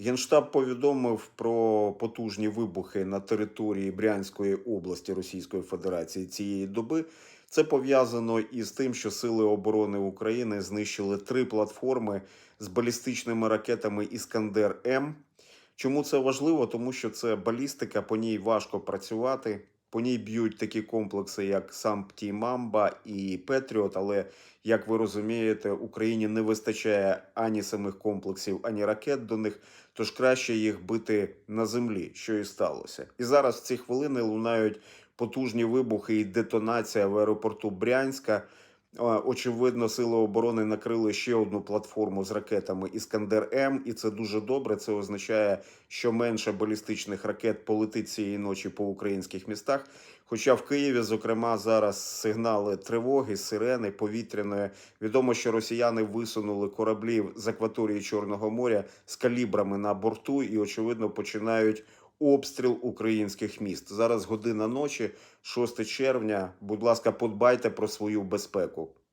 Генштаб повідомив про потужні вибухи на території Брянської області Російської Федерації цієї доби. Це пов'язано із тим, що Сили оборони України знищили три платформи з балістичними ракетами Іскандер М. Чому це важливо? Тому що це балістика, по ній важко працювати. По ній б'ють такі комплекси, як сам Мамба і Петріот. Але як ви розумієте, Україні не вистачає ані самих комплексів, ані ракет до них. Тож краще їх бити на землі, що і сталося. І зараз в ці хвилини лунають потужні вибухи і детонація в аеропорту Брянська. Очевидно, сили оборони накрили ще одну платформу з ракетами Іскандер М, і це дуже добре. Це означає, що менше балістичних ракет полетить цієї ночі по українських містах. Хоча в Києві, зокрема, зараз сигнали тривоги, сирени, повітряної. Відомо, що росіяни висунули кораблі з акваторії Чорного моря з калібрами на борту і, очевидно, починають обстріл українських міст. Зараз година ночі, 6 червня. Будь ласка, подбайте про свою безпеку.